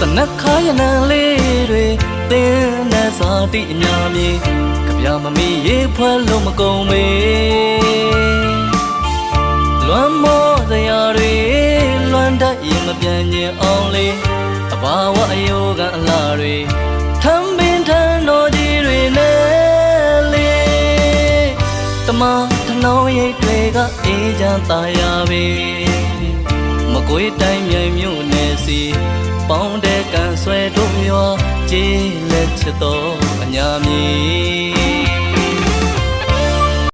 ထားရနံလေးတွေသင်နဲ့စာတိအညာမြေကြပြမမီရေဖွဲ့လို့မကုန်မေလွမ်းမောစရာတွေလွမ်းတတ်ရင်မပြန်ညင်အောင်လေအဘာဝအယောကအလားတွေထမ်းပင်ထမ်းတော်ကြီးတွေနဲ့လေတမထနှောင်းရိပ်တွေကအေးချမ်းသာယာပေမကွေးတိုင်းမြိုင်မြို့နယ်စီ ပေါင်းတဲ့ကန်ဆွဲတို့ရောကျေးလက်ချစ်တော်အညာမီ